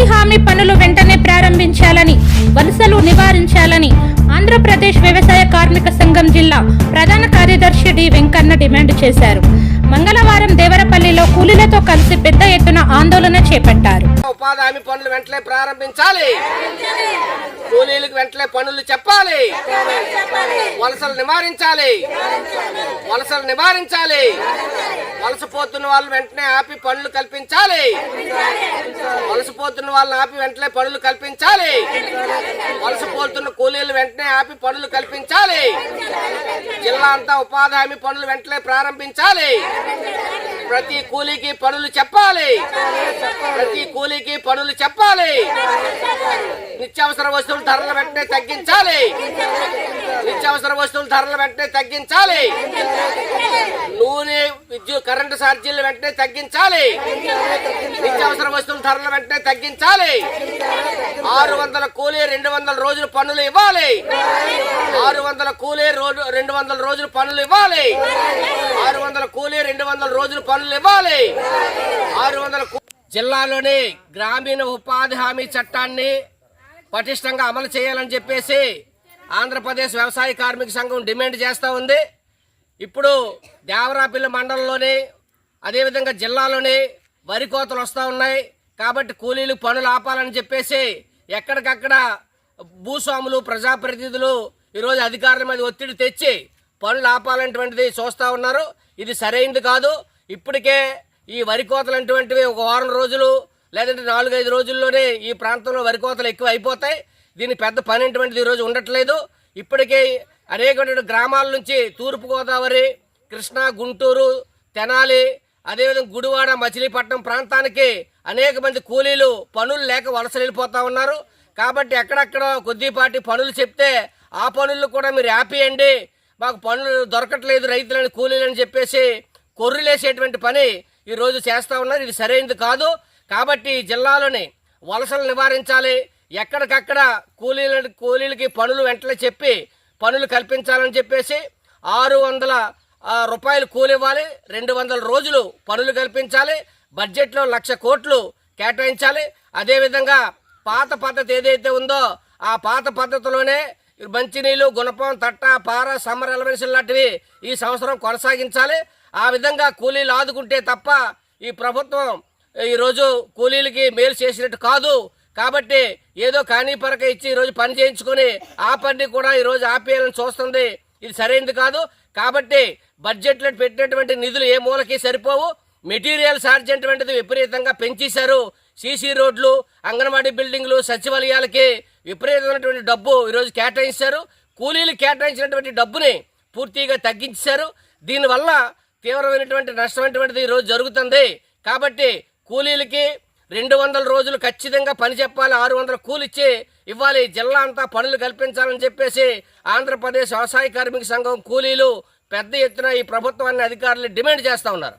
ఉపాధి హామీ పనులు వెంటనే ప్రారంభించాలని వలసలు నివారించాలని ఆంధ్రప్రదేశ్ వ్యవసాయ కార్మిక సంఘం జిల్లా ప్రధాన కార్యదర్శి డి వెంకన్న డిమాండ్ చేశారు. మంగళవారం దేవరపల్లిలో కూలీలతో కలిసి పెద్ద ఎత్తున ఆందోళన చేపట్టారు. ఉపాధి హామీ పనులు వెంటనే ప్రారంభించాలి. కూలీలకు వెంటనే పనులు చెప్పాలి. వలసలు నివారించాలి. వలసలు నివారించాలి. వలసపోతున్న వాళ్ళు వెంటనే ఆపి పనులు కల్పించాలి. వలసపోతున్న వాళ్ళని ఆపి వెంటనే పనులు కల్పించాలి. వలసపోతున్న కూలీలు వెంటనే ఆపి పనులు కల్పించాలి. జిల్లా అంతా ఉపాధి హామీ పనులు వెంటనే ప్రారంభించాలి. ప్రతి కూలీకి పనులు చెప్పాలి. ప్రతి కూలీకి పనులు చెప్పాలి. నిత్యావసర వస్తువులు ధరలు వెంటనే తగ్గించాలి. నిత్యావసర వస్తువుల ధరలు వెంటనే తగ్గించాలి. నూనె విద్యుత్ కరెంటు ఛార్జీలు వెంటనే తగ్గించాలి. నిత్యావసర వస్తువుల ధరలు వెంటనే తగ్గించాలి. ఆరు వందల కూలీ రెండు వందల రోజులు పనులు ఇవ్వాలి. వందల కూలీ రోజు రెండు వందల రోజులు పనులు ఇవ్వాలి. ఆరు వందల కూలీ రెండు వందల రోజులు పనులు ఇవ్వాలి. ఆరు వందల జిల్లాలోని గ్రామీణ ఉపాధి హామీ చట్టాన్ని పటిష్టంగా అమలు చేయాలని చెప్పేసి ఆంధ్రప్రదేశ్ వ్యవసాయ కార్మిక సంఘం డిమాండ్ చేస్తూ ఉంది. ఇప్పుడు దేవరాపిల్లి మండలంలోని అదేవిధంగా జిల్లాలోని వరి కోతలు వస్తూ ఉన్నాయి. కాబట్టి కూలీలు పనులు ఆపాలని చెప్పేసి ఎక్కడికక్కడ భూస్వాములు ప్రజాప్రతినిధులు ఈరోజు అధికారుల మీద ఒత్తిడి తెచ్చి పనులు ఆపాలంటువంటిది చూస్తూ ఉన్నారు. ఇది సరైనది కాదు. ఇప్పటికే ఈ వరి కోతలంటువంటివి ఒక వారం రోజులు లేదంటే నాలుగైదు రోజుల్లోనే ఈ ప్రాంతంలో వరి కోతలు ఎక్కువ అయిపోతాయి దీని పెద్ద పని అటువంటిది ఈరోజు ఉండట్లేదు. ఇప్పటికే అనేకమైన గ్రామాల నుంచి తూర్పుగోదావరి కృష్ణా గుంటూరు తెనాలి అదేవిధంగా గుడివాడ మచిలీపట్నం ప్రాంతానికి అనేక మంది కూలీలు పనులు లేక వలస వెళ్ళిపోతూ ఉన్నారు. కాబట్టి ఎక్కడెక్కడ కొద్దిపాటి పనులు చెప్తే ఆ పనులు కూడా మీరు ఆపేయండి. మాకు పనులు దొరకట్లేదు రైతులని కూలీలని చెప్పేసి కొర్రులేసేటువంటి పని ఈరోజు చేస్తూ ఉన్నారు. ఇది సరైనది కాదు. కాబట్టి జిల్లాలోని వలసలు నివారించాలి. ఎక్కడికక్కడ కూలీల కూలీలకి పనులు వెంటనే చెప్పి పనులు కల్పించాలని చెప్పేసి ఆరు వందల రూపాయలు కూలి ఇవ్వాలి రెండు వందల రోజులు పనులు కల్పించాలి. బడ్జెట్లో లక్ష కోట్లు కేటాయించాలి. అదేవిధంగా పాత పద్ధతి ఏదైతే ఉందో ఆ పాత పద్ధతిలోనే మంచినీళ్ళు గుణపం తట్ట పార సమ్మర్ ఎలవెన్షన్ లాంటివి ఈ సంవత్సరం కొనసాగించాలి. ఆ విధంగా కూలీలు ఆదుకుంటే తప్ప ఈ ప్రభుత్వం ఈరోజు కూలీలకి మేలు చేసినట్టు కాదు. కాబట్టి ఏదో కానీ పరక ఇచ్చి ఈరోజు పని చేయించుకొని ఆ పని కూడా ఈరోజు ఆపేయాలని చూస్తుంది. ఇది సరైనది కాదు. కాబట్టి బడ్జెట్లో పెట్టినటువంటి నిధులు ఏ మూలకి సరిపోవు. మెటీరియల్ ఛార్జ్ అటువంటిది విపరీతంగా పెంచేశారు. సీసీ రోడ్లు అంగన్వాడీ బిల్డింగ్లు సచివాలయాలకి విపరీతమైనటువంటి డబ్బు ఈరోజు కేటాయించారు. కూలీలు కేటాయించినటువంటి డబ్బుని పూర్తిగా తగ్గించారు. దీనివల్ల తీవ్రమైనటువంటి నష్టం ఈరోజు జరుగుతుంది. కాబట్టి కూలీలకి రెండు వందల రోజులు ఖచ్చితంగా పని చెప్పాలి ఆరు వందల కూలిచ్చి ఇవ్వాలి. జిల్లా అంతా పనులు కల్పించాలని చెప్పేసి ఆంధ్రప్రదేశ్ వ్యవసాయ కార్మిక సంఘం కూలీలు పెద్ద ఎత్తున ఈ ప్రభుత్వాన్ని అధికారులు డిమాండ్ చేస్తూ ఉన్నారు.